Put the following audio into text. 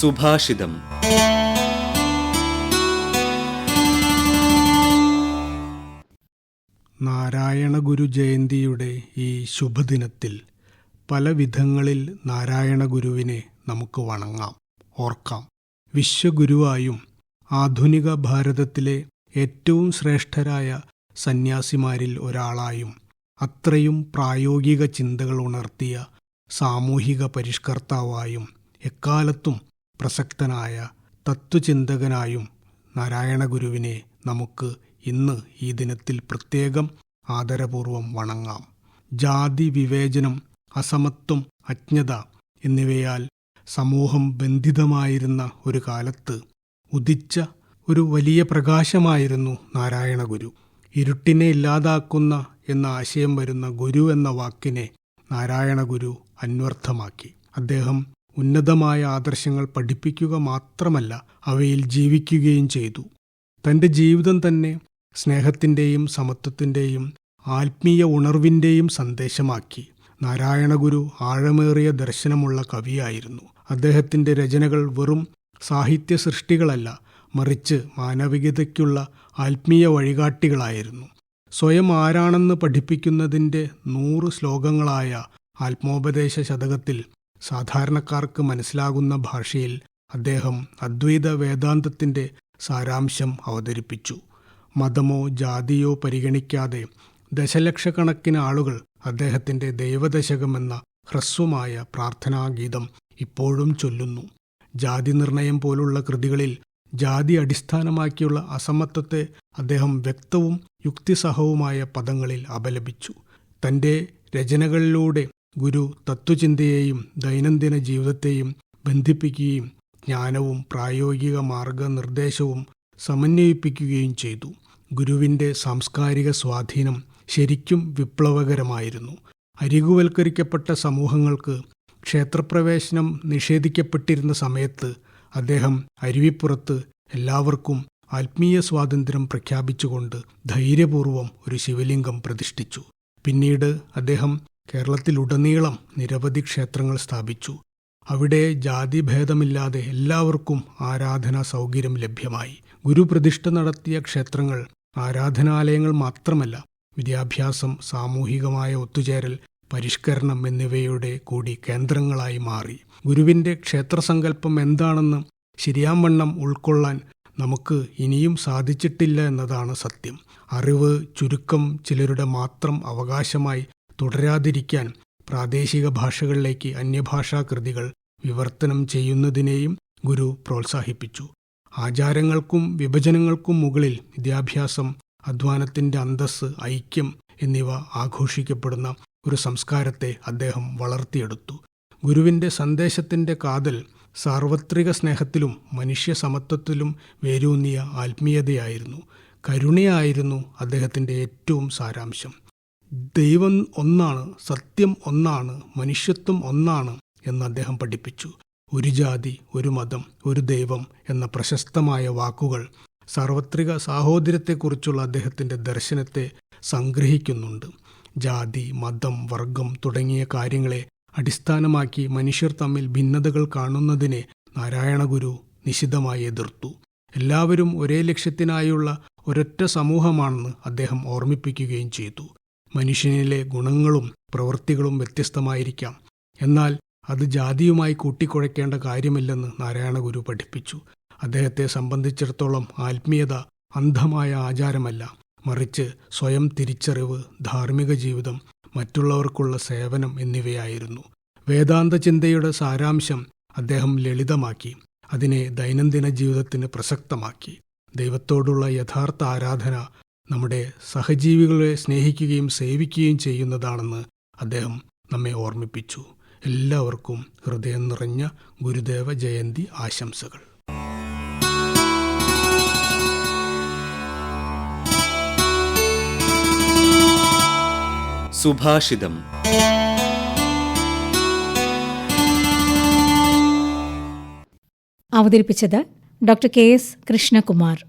സുഭാഷിതം. നാരായണ ഗുരു ജയന്തിയുടെ ഈ ശുഭദിനത്തിൽ പല വിധങ്ങളിൽ നാരായണ ഗുരുവിനെ നമുക്ക് വണങ്ങാം ഓർക്കാം. വിശ്വഗുരുവായും ആധുനിക ഭാരതത്തിലെ ഏറ്റവും ശ്രേഷ്ഠരായ സന്യാസിമാരിൽ ഒരാളായും അത്രയും പ്രായോഗിക ചിന്തകൾ ഉണർത്തിയ സാമൂഹിക പരിഷ്കർത്താവായും എക്കാലത്തും പ്രസക്തനായ തത്വചിന്തകനായും നാരായണ ഗുരുവിനെ നമുക്ക് ഇന്ന് ഈ ദിനത്തിൽ പ്രത്യേകം ആദരപൂർവം വണങ്ങാം. ജാതി വിവേചനം അസമത്വം അജ്ഞത എന്നിവയാൽ സമൂഹം ബന്ധിതമായിരുന്ന ഒരു കാലത്ത് ഉദിച്ച ഒരു വലിയ പ്രകാശമായിരുന്നു നാരായണ ഗുരു ഇരുട്ടിനെ ഇല്ലാതാക്കുന്ന എന്ന ആശയം വരുന്ന ഗുരു എന്ന വാക്കിനെ നാരായണ ഗുരു അന്വർത്ഥമാക്കി. അദ്ദേഹം ഉന്നതമായ ആദർശങ്ങൾ പഠിപ്പിക്കുക മാത്രമല്ല അവയിൽ ജീവിക്കുകയും ചെയ്തു. തന്റെ ജീവിതം തന്നെ സ്നേഹത്തിന്റെയും സമത്വത്തിന്റെയും ആത്മീയ ഉണർവിന്റെയും സന്ദേശമാക്കി. നാരായണഗുരു ആഴമേറിയ ദർശനമുള്ള കവിയായിരുന്നു. അദ്ദേഹത്തിന്റെ രചനകൾ വെറും സാഹിത്യ സൃഷ്ടികളല്ല മറിച്ച് മാനവികതയ്ക്കുള്ള ആത്മീയ വഴികാട്ടികളായിരുന്നു. സ്വയം ആരാണെന്ന് പഠിപ്പിക്കുന്നതിന്റെ നൂറ് ശ്ലോകങ്ങളായ ആത്മോപദേശ ശതകത്തിൽ സാധാരണക്കാർക്ക് മനസ്സിലാകുന്ന ഭാഷയിൽ അദ്ദേഹം അദ്വൈത വേദാന്തത്തിന്റെ സാരാംശം അവതരിപ്പിച്ചു. മതമോ ജാതിയോ പരിഗണിക്കാതെ ദശലക്ഷക്കണക്കിന് ആളുകൾ അദ്ദേഹത്തിന്റെ ദൈവദശകമെന്ന ഹ്രസ്വമായ പ്രാർത്ഥനാഗീതം ഇപ്പോഴും ചൊല്ലുന്നു. ജാതി നിർണയം പോലുള്ള കൃതികളിൽ ജാതി അടിസ്ഥാനമാക്കിയുള്ള അസമത്വത്തെ അദ്ദേഹം വ്യക്തവും യുക്തിസഹവുമായ പദങ്ങളിൽ അപലപിച്ചു. തന്റെ രചനകളിലൂടെ ഗുരു തത്വചിന്തയെയും ദൈനംദിന ജീവിതത്തെയും ബന്ധിപ്പിക്കുകയും ജ്ഞാനവും പ്രായോഗിക മാർഗനിർദ്ദേശവും സമന്വയിപ്പിക്കുകയും ചെയ്തു. ഗുരുവിന്റെ സാംസ്കാരിക സ്വാധീനം ശരിക്കും വിപ്ലവകരമായിരുന്നു. അരികുവൽക്കരിക്കപ്പെട്ട സമൂഹങ്ങൾക്ക് ക്ഷേത്രപ്രവേശനം നിഷേധിക്കപ്പെട്ടിരുന്ന സമയത്ത് അദ്ദേഹം അരുവിപ്പുറത്ത് എല്ലാവർക്കും ആത്മീയ സ്വാതന്ത്ര്യം പ്രഖ്യാപിച്ചുകൊണ്ട് ധൈര്യപൂർവം ഒരു ശിവലിംഗം പ്രതിഷ്ഠിച്ചു. പിന്നീട് അദ്ദേഹം കേരളത്തിലുടനീളം നിരവധി ക്ഷേത്രങ്ങൾ സ്ഥാപിച്ചു. അവിടെ ജാതിഭേദമില്ലാതെ എല്ലാവർക്കും ആരാധനാ സൗകര്യം ലഭ്യമായി. ഗുരുപ്രതിഷ്ഠ നടത്തിയ ക്ഷേത്രങ്ങൾ ആരാധനാലയങ്ങൾ മാത്രമല്ല വിദ്യാഭ്യാസം സാമൂഹികമായ ഒത്തുചേരൽ പരിഷ്കരണം എന്നിവയുടെ കൂടി കേന്ദ്രങ്ങളായി മാറി. ഗുരുവിന്റെ ക്ഷേത്രസങ്കല്പം എന്താണെന്ന് ശരിയാംവണ്ണം ഉൾക്കൊള്ളാൻ നമുക്ക് ഇനിയും സാധിച്ചിട്ടില്ല എന്നതാണ് സത്യം. അറിവ് ചുരുക്കം ചിലരുടെ മാത്രം അവകാശമായി തുടരാതിരിക്കാൻ പ്രാദേശിക ഭാഷകളിലേക്ക് അന്യഭാഷാ കൃതികൾ വിവർത്തനം ചെയ്യുന്നതിനെയും ഗുരു പ്രോത്സാഹിപ്പിച്ചു. ആചാരങ്ങൾക്കും വിഭജനങ്ങൾക്കും മുകളിൽ വിദ്യാഭ്യാസം അധ്വാനത്തിന്റെ അന്തസ് ഐക്യം എന്നിവ ആഘോഷിക്കപ്പെടുന്ന ഒരു സംസ്കാരത്തെ അദ്ദേഹം വളർത്തിയെടുത്തു. ഗുരുവിന്റെ സന്ദേശത്തിന്റെ കാതൽ സാർവത്രിക സ്നേഹത്തിലും മനുഷ്യ സമത്വത്തിലും വേരൂന്നിയ ആത്മീയതയായിരുന്നു. കരുണയായിരുന്നു അദ്ദേഹത്തിന്റെ ഏറ്റവും സാരാംശം. ദൈവം ഒന്നാണ് സത്യം ഒന്നാണ് മനുഷ്യത്വം ഒന്നാണ് എന്ന് അദ്ദേഹം പഠിപ്പിച്ചു. ഒരു ജാതി ഒരു മതം ഒരു ദൈവം എന്ന പ്രശസ്തമായ വാക്കുകൾ സാർവത്രിക സാഹോദര്യത്തെക്കുറിച്ചുള്ള അദ്ദേഹത്തിന്റെ ദർശനത്തെ സംഗ്രഹിക്കുന്നുണ്ട്. ജാതി മതം വർഗം തുടങ്ങിയ കാര്യങ്ങളെ അടിസ്ഥാനമാക്കി മനുഷ്യർ തമ്മിൽ ഭിന്നതകൾ കാണുന്നതിനെ നാരായണഗുരു നിശിതമായി എതിർത്തു. എല്ലാവരും ഒരേ ലക്ഷ്യത്തിനായുള്ള ഒരൊറ്റ സമൂഹമാണെന്ന് അദ്ദേഹം ഓർമ്മിപ്പിക്കുകയും ചെയ്തു. മനുഷ്യനിലെ ഗുണങ്ങളും പ്രവൃത്തികളും വ്യത്യസ്തമായിരിക്കാം. എന്നാൽ അത് ജാതിയുമായി കൂട്ടിക്കുഴയ്ക്കേണ്ട കാര്യമില്ലെന്ന് നാരായണഗുരു പഠിപ്പിച്ചു. അദ്ദേഹത്തെ സംബന്ധിച്ചിടത്തോളം ആത്മീയത അന്ധമായ ആചാരമല്ല. മറിച്ച് സ്വയം തിരിച്ചറിവ് ധാർമ്മിക ജീവിതം മറ്റുള്ളവർക്കുള്ള സേവനം എന്നിവയായിരുന്നു. വേദാന്ത ചിന്തയുടെ സാരാംശം അദ്ദേഹം ലളിതമാക്കി. അതിനെ ദൈനംദിന ജീവിതത്തിന് പ്രസക്തമാക്കി. ദൈവത്തോടുള്ള യഥാർത്ഥ ആരാധന നമ്മുടെ സഹജീവികളെ സ്നേഹിക്കുകയും സേവിക്കുകയും ചെയ്യുന്നതാണെന്ന് അദ്ദേഹം നമ്മെ ഓർമ്മിപ്പിച്ചു. എല്ലാവർക്കും ഹൃദയം നിറഞ്ഞ ഗുരുദേവ ജയന്തി ആശംസകൾ. സുഭാഷിതം. അവതരിപ്പിച്ചത് ഡോക്ടർ കെ എസ് കൃഷ്ണകുമാർ.